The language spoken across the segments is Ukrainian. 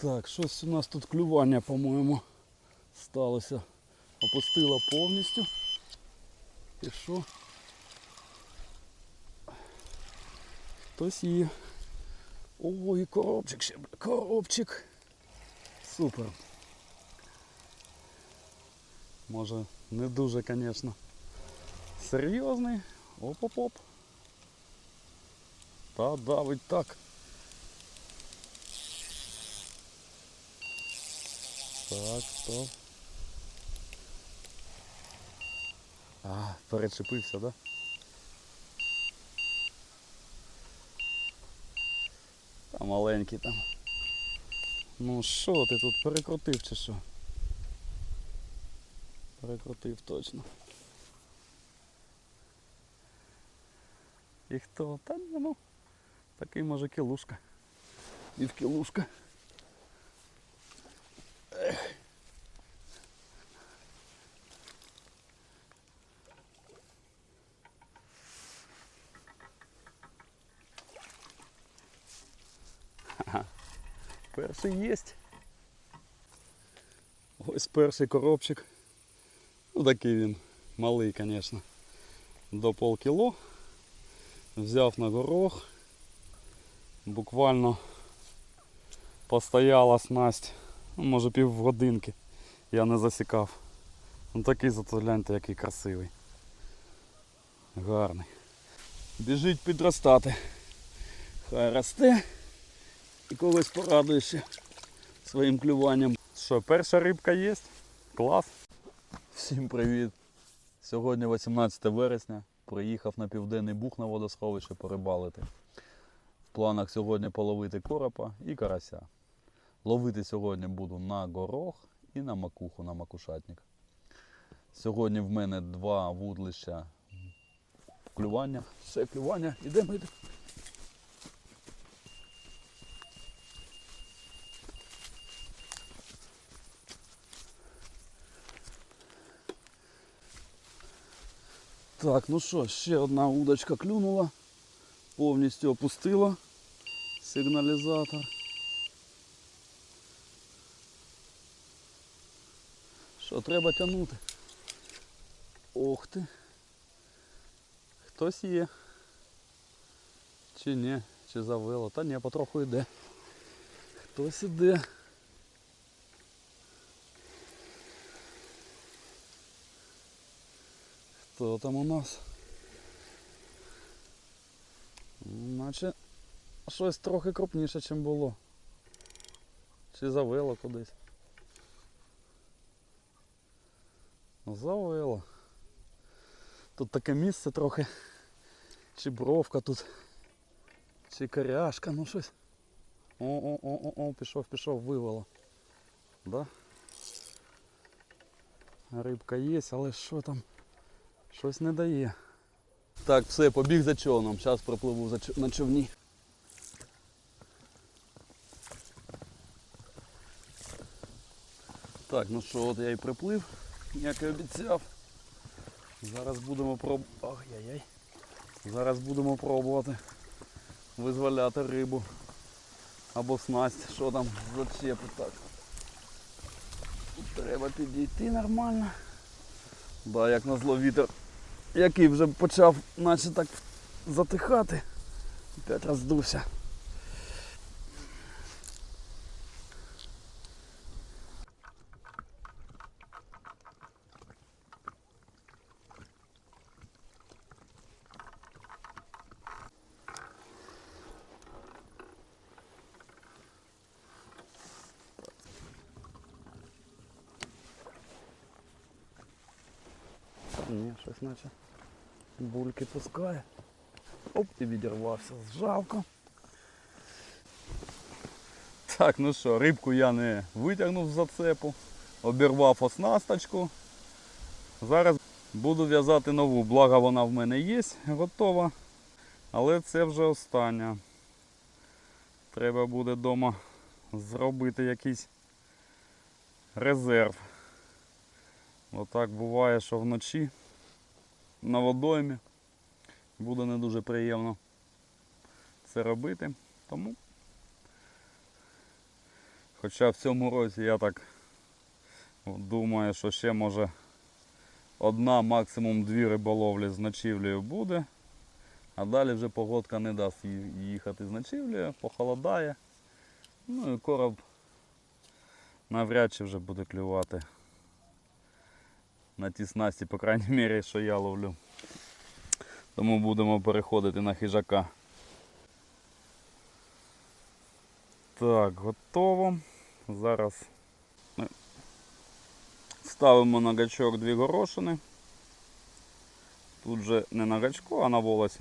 Так, щось у нас тут клювання, по-моєму, сталося. Опустила повністю. І що? Хтось є. Ой, коробчик ще, коробчик. Супер. Може, не дуже, звісно. Серйозний. Оп-оп-оп. Та давить так. Так, стоп. А, перечепився, да? Та маленький там. Ну що ти тут перекрутив чи що? Перекрутив точно. І хто? Та ну. Такий може кілушка. І в кілушка. Ага. Перший єсть. Ось перший коробчик. Ну такий він малий, звісно. До полкіло. Взяв на горох. Буквально постояла снасть, ну, може півгодинки. Я не засікав. Ну такий зато гляньте, який красивий. Гарний. Біжить підростати. Хай росте і когось порадує своїм клюванням. Що, перша рибка є? Клас. Всім привіт. Сьогодні 18 вересня. Приїхав на південний бух на водосховище порибалити. В планах сьогодні половити коропа і карася. Ловити сьогодні буду на горох і на макуху, на макушатник. Сьогодні в мене два вудлища клювання. Все клювання, ідемо йдемо. Так, ну що, ще одна удочка клюнула, повністю опустила сигналізатор. Треба тягнути? Ох ти. Хтось є. Чи ні, чи завело. Та ні, потроху йде. Хтось іде. Хто там у нас? Наче щось трохи крупніше, ніж було. Чи завело кудись. Завело. Тут таке місце трохи. Чи бровка тут. Чи коряшка, ну щось. О-о-о-о-о, пішов, пішов, вивело. Да? Рибка є, але що там? Щось не дає. Так, все, побіг за човном. Зараз пропливу на човні. Так, ну що, от я і приплив, як і обіцяв. Зараз будемо проб... Ой-яй-яй. Зараз будемо пробувати визволяти рибу. Або снасть, що там зачепи так. Треба підійти нормально. Да, як назло вітер, який вже почав наче так затихати. Опять роздувся. Та Ні, щось наче бульки пускає. Оп, і відірвався жалко. Так, ну що, рибку я не витягнув з зацепу, обірвав оснасточку. Зараз буду в'язати нову, благо вона в мене є, готова. Але це вже остання. Треба буде вдома зробити якийсь резерв. Отак буває, що вночі на водоймі буде не дуже приємно це робити. Тому Хоча в цьому році я так думаю, що ще може одна, максимум дві риболовлі з ночівлею буде. А далі вже погодка не дасть їхати з ночівлею, похолодає. Ну і короб навряд чи вже буде клювати на ті снасті, по крайній мірі, що я ловлю. Тому будемо переходити на хижака. Так, готово. Зараз ми ставимо на гачок дві горошини. Тут же не на гачку, а на волосі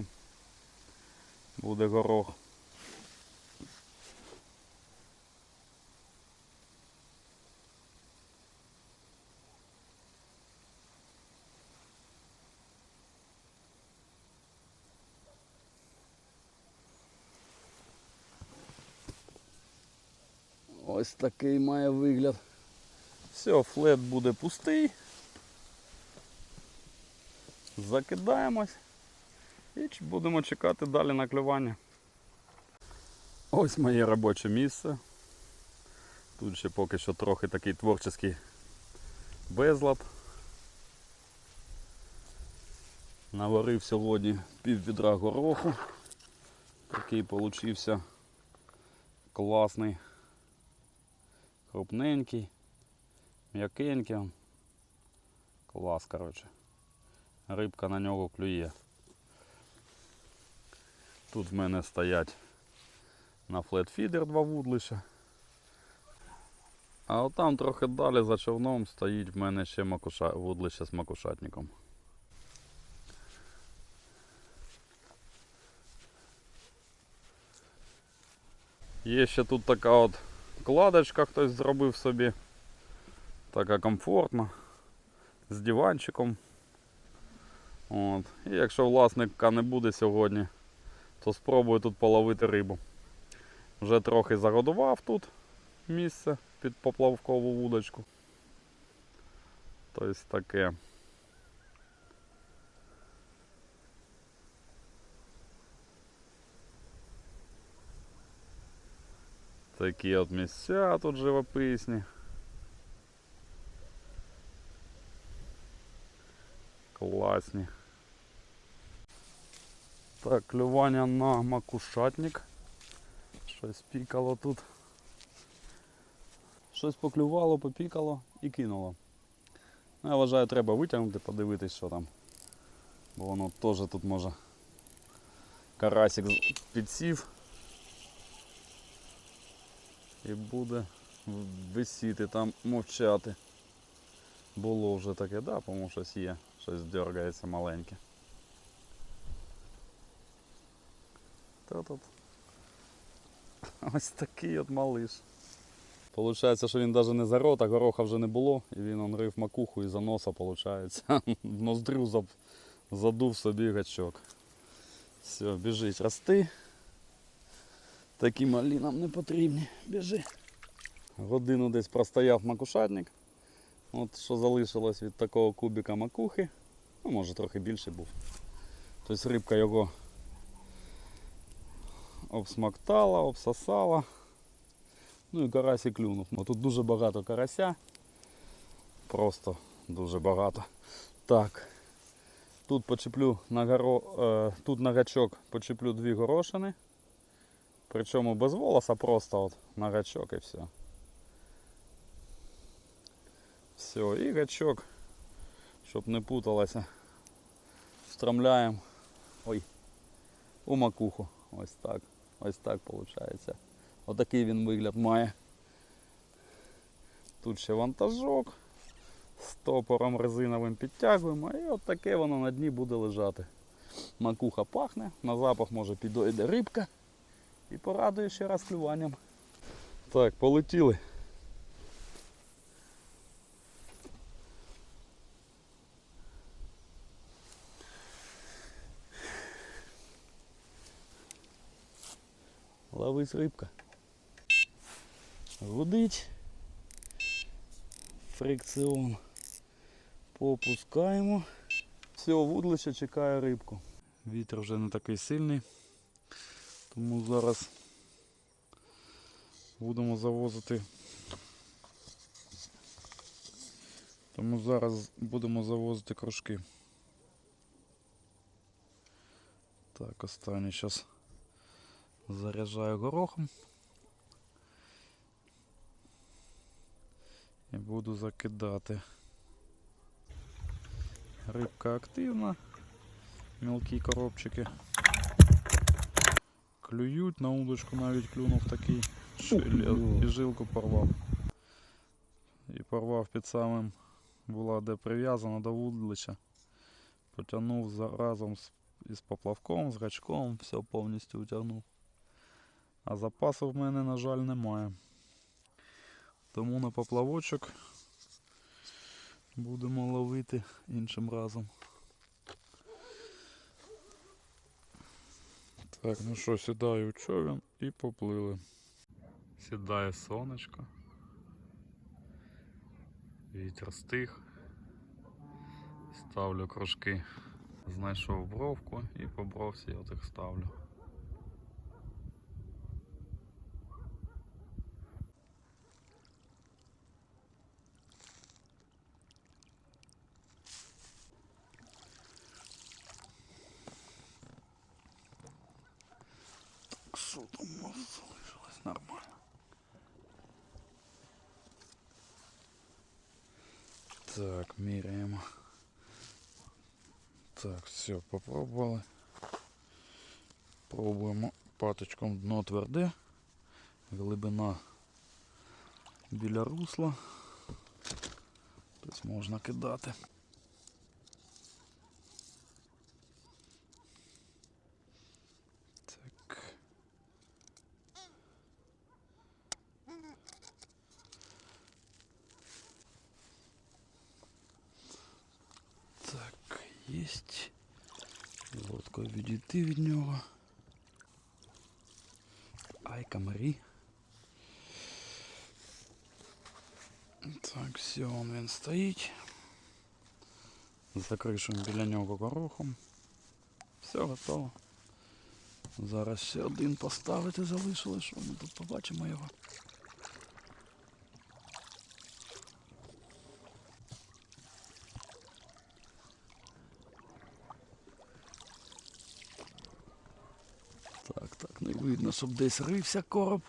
буде горох. Ось такий має вигляд. Все, флет буде пустий. Закидаємось і будемо чекати далі на клювання. Ось моє робоче місце. Тут ще поки що трохи такий творчий безлад. Наварив сьогодні пів відра гороху. Такий получився класний, крупненький, м'якенький. Клас, коротше. Рибка на нього клює. Тут в мене стоять на флетфідер два вудлища. А отам трохи далі за човном стоїть в мене ще макуша... вудлище з макушатником. Є ще тут така от кладочка, хтось зробив собі. Така комфортна. З диванчиком. От. І якщо власника не буде сьогодні, то спробую тут половити рибу. Вже трохи загодував тут місце під поплавкову вудочку. Тобто таке. Такі от місця тут живописні. Класні. Так, клювання на макушатник. Щось пікало тут. Щось поклювало, попікало і кинуло. Ну, я вважаю, треба витягнути, подивитись, що там. Бо воно теж тут може карасик підсів. І буде висіти там мовчати. Було вже таке, да, по-моєму, щось є. Щось дергається маленьке. Та тут. Ось такий от малиш. Получається, що він навіть не за рота, гороха вже не було, і він он рив макуху і за носа, виходить. Ноздрю задув собі гачок. Все, біжить, рости. Такі малі нам не потрібні. Біжи. Годину десь простояв макушатник. От що залишилось від такого кубика макухи. Ну, може трохи більше був. Тобто рибка його обсмоктала, обсосала. Ну і карасі клюнув. Бо тут дуже багато карася. Просто дуже багато. Так. Тут почеплю на горо... е, тут на гачок почеплю дві горошини. Причому без волоса, просто от на гачок і все. Все, і гачок, щоб не путалося. Встромляємо ой, у макуху. Ось так. Ось так виходить. Отакий він вигляд має. Тут ще вантажок. Стопором резиновим підтягуємо і от таке воно на дні буде лежати. Макуха пахне, на запах може підойде рибка і порадує ще раз клюванням. Так, полетіли. Ловись рибка. Гудить. Фрикціон. Попускаємо. Все, вудлище чекає рибку. Вітер вже не такий сильний. Тому зараз будемо завозити. Тому зараз будемо завозити кружки. Так, останній зараз заряджаю горохом і буду закидати. Рибка активна, мілкі коробчики. Клюють, на удочку навіть клюнув такий, що і жилку порвав. І порвав під самим була де прив'язана до вудлича. Потягнув разом з, із поплавком, з гачком, все повністю утягнув. А запасу в мене, на жаль, немає. Тому на поплавочок будемо ловити іншим разом. Так, ну що, сідаю у човен і поплили. Сідає сонечко. Вітер стих. Ставлю кружки. Знайшов бровку і по бровці я так ставлю. Так, що там у нас залишилось нормально. Так, міряємо. Так, все, попробували. Пробуємо паточком дно тверде. Глибина біля русла. Тобто можна кидати. Так. Так, єсть. Відійти від нього. Ай, комарі. Так, все, он він стоїть. Закришуємо біля нього горохом. Все готово. Зараз ще один поставити залишилось, що ми тут побачимо його. Так, видно, щоб десь рився короб.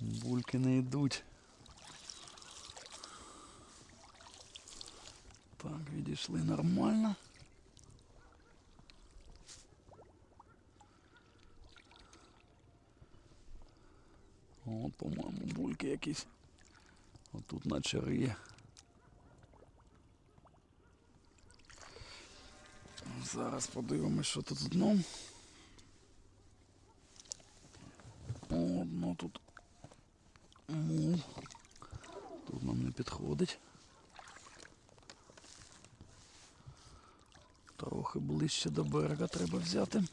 Бульки не йдуть. Так, відійшли нормально. От, по-моєму, бульки якісь. Отут наче риє. Зараз подивимось, що тут з дном. О, дно тут. Мул. Тут нам не підходить. Трохи ближче до берега треба взяти.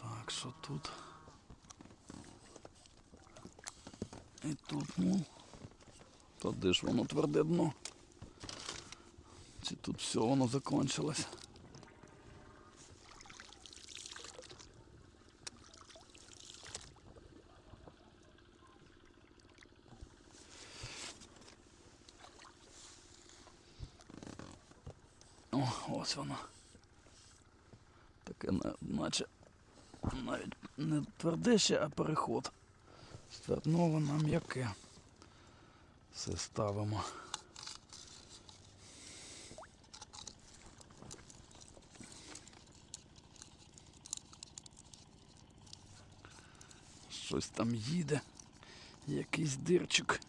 Так, що тут? І тут, ну. Та де ж воно тверде дно? Все воно закончилось? О, ось воно. Таке на- наче навіть не тверде ще, а переход. З твердного на м'яке. Все ставимо. Щось там їде. Якийсь дирчик.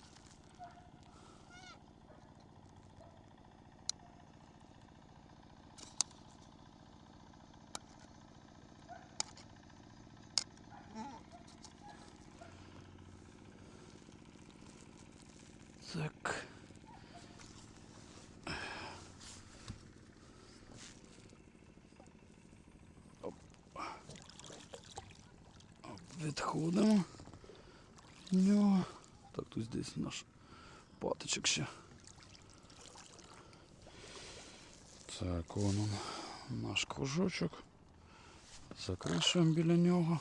Так. Оп. Оп, Відходимо. від нього. Так, тут десь наш патичок ще. Так, вон он, наш кружочок. Закришуємо біля нього.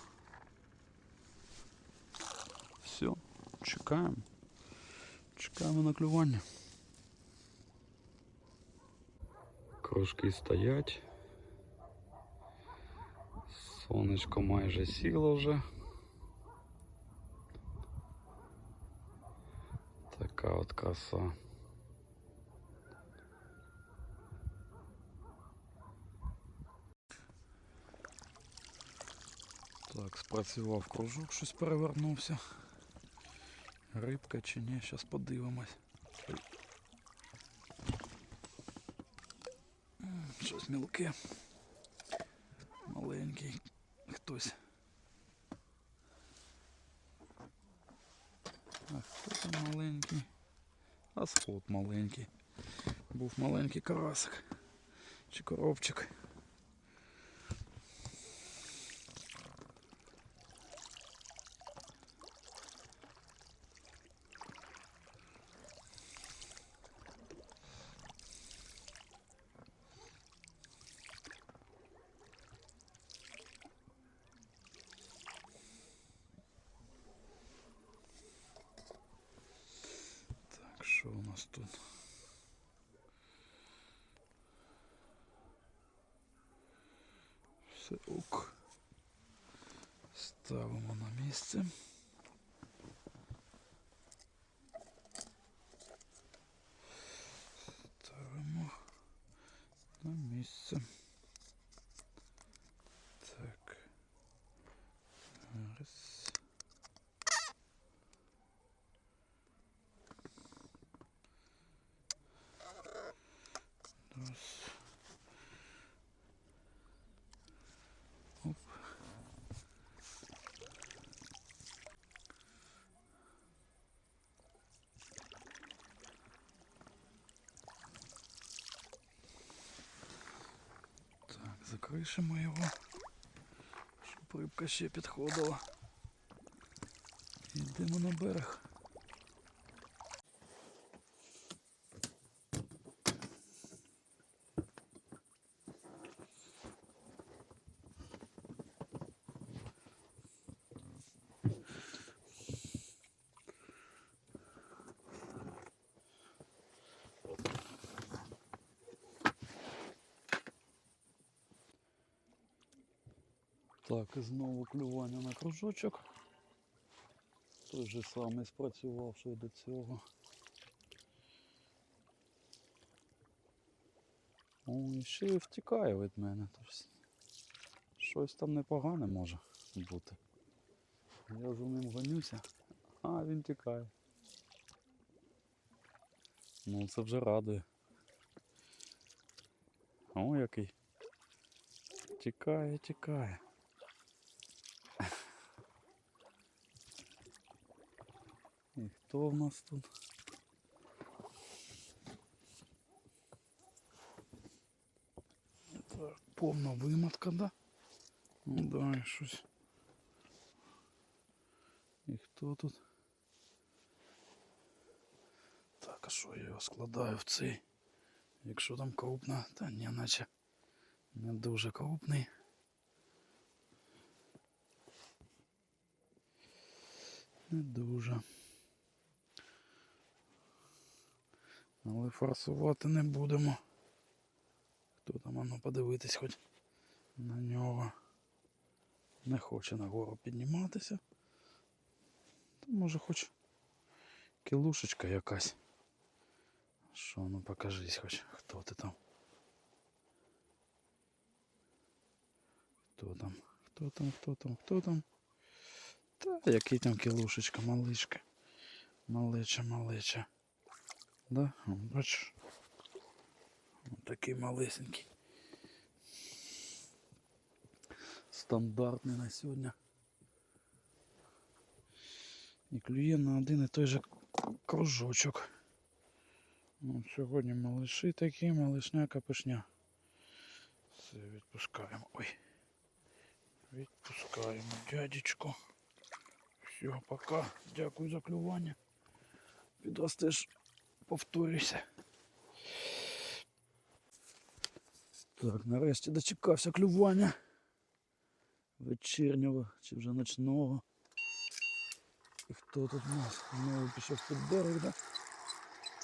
Все, чекаємо. Чекаємо на клювання. Кружки стоять. Сонечко майже сіло вже. От краса. Так, спрацював кружок, щось перевернувся. Рибка чи ні, зараз подивимось. Щось мілке. Маленький хтось. А хто там маленький? А сход маленький. Був маленький карасик. Чи коробчик. Так, що у нас тут? Все ок. Ставимо на місце. Ставимо на місце. Так. Раз. Раз. Оп. Так, закришимо його, щоб рибка ще підходила. Йдемо на берег. Так, знову клювання на кружочок. Той же самий спрацював, що й до цього. О, і ще й втікає від мене. Щось там непогане може бути. Я за ним гонюся, а він тікає. Ну це вже радує. О, який. Тікає, тікає. хто в нас тут? Так, повна вимотка, да? Ну да, і щось. І хто тут? Так, а що я його складаю в цей? Якщо там крупна, та ні, наче не дуже крупний. Не дуже. Але форсувати не будемо. Хто там, ну подивитись хоч на нього. Не хоче нагору підніматися. То може хоч кілушечка якась. Що, ну покажись хоч, хто ти там. Хто там? Хто там, хто там, хто там? Та який там кілушечка, маличка. Малеча, малеча. Да? Бачиш? Такий малесенький. Стандартний на сьогодні. І клює на один і той же кружочок. От сьогодні малиші такі, малишня капишня. Все, відпускаємо. Ой. Відпускаємо дядечку. Все, пока. Дякую за клювання. Підростеш, повторюйся. Так, нарешті дочекався клювання. Вечірнього чи вже ночного. І хто тут у нас? Знову пішов під берег, да?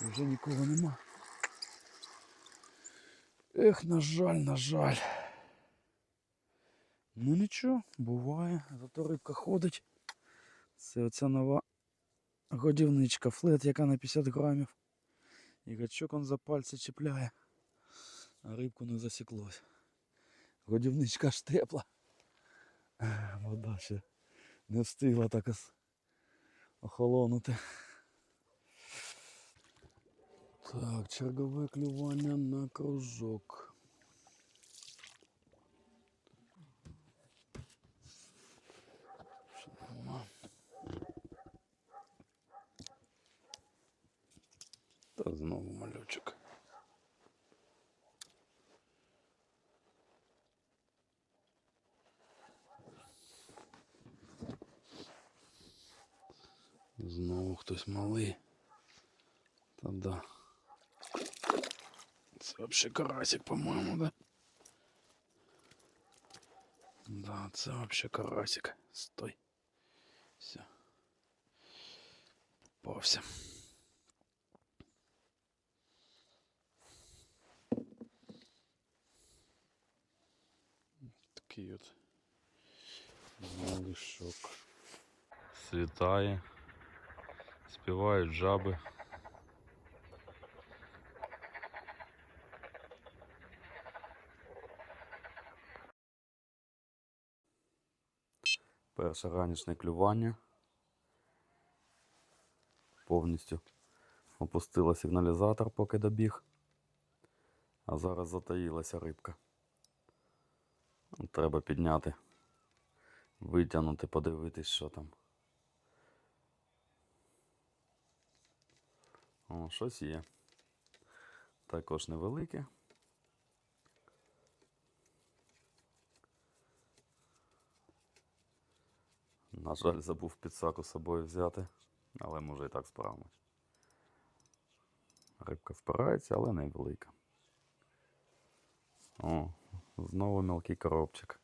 І вже нікого нема. Ех, на жаль, на жаль. Ну нічого, буває, зато рибка ходить. Це оця нова годівничка флет, яка на 50 грамів. І гачок он за пальці чіпляє, а рибку не засіклось. Годівничка ж тепла. Ех, Вода ще не встигла так ос- охолонути. Так, чергове клювання на кружок. Знову малючок. Знову хтось малий. Та да. Це вообще карасик, по-моєму, да? Да, це вообще карасик. Стой. Все. Попався. Такий от малишок. Світає. Співають жаби. Перше ранішнє клювання. Повністю опустила сигналізатор, поки добіг. А зараз затаїлася рибка. Треба підняти, витягнути, подивитись, що там. О, щось є. Також невелике. На жаль, забув підсаку з собою взяти, але може і так справимось. Рибка впирається, але невелика. О, знову мелкий коробчик.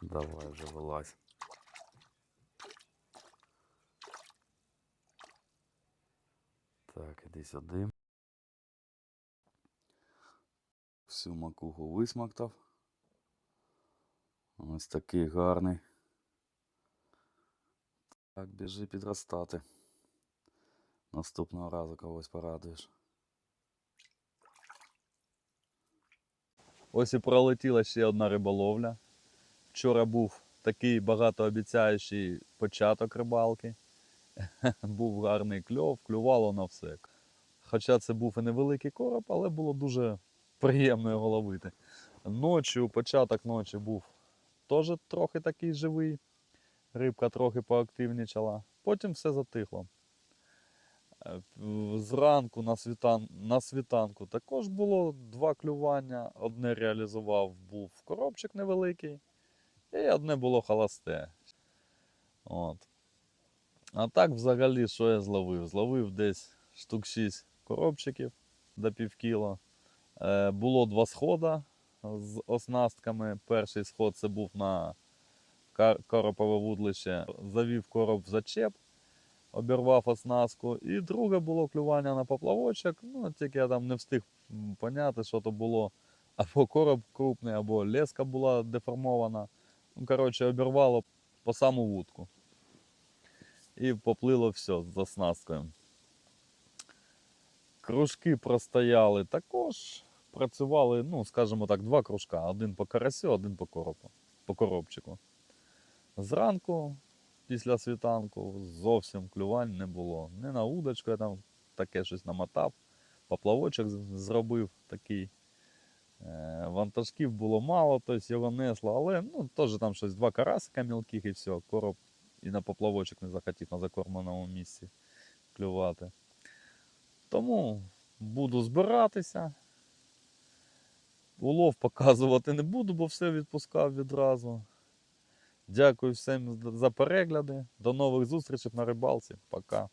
Давай вже вилазь. Так, іди сюди. Всю макуху висмактав. Ось такий гарний. Так, біжи підростати. Наступного разу когось порадуєш. Ось і пролетіла ще одна риболовля. Вчора був такий багатообіцяючий початок рибалки. був гарний кльов, клювало на все. Хоча це був і невеликий короб, але було дуже приємно його ловити. Ночі, початок ночі був теж трохи такий живий. Рибка трохи поактивнічала. Потім все затихло. Е, Зранку на, світан... на світанку також було два клювання. Одне реалізував, був коробчик невеликий, і одне було холосте. От. А так, взагалі, що я зловив? Зловив десь штук 6 коробчиків до пів кіло. Е, було два схода з оснастками. Перший сход це був на коропове вудлище. Завів короб в зачеп, обірвав оснастку. І друге було клювання на поплавочок. Ну, тільки я там не встиг поняти, що то було. Або короб крупний, або леска була деформована. Ну, коротше, обірвало по саму вудку. І поплило все з оснасткою. Кружки простояли також. Працювали, ну, скажімо так, два кружка. Один по карасю, один по коропу, по коробчику. Зранку, після світанку, зовсім клювань не було. Не на удочку, я там таке щось намотав. Поплавочок зробив такий. Е, Вантажків було мало, тобто його несло, але ну, теж там щось два карасика мілких і все. Короб і на поплавочок не захотів на закормленому місці клювати. Тому буду збиратися. Улов показувати не буду, бо все відпускав відразу. Дякую всім за перегляди. До нових зустрічей на рибалці. Пока.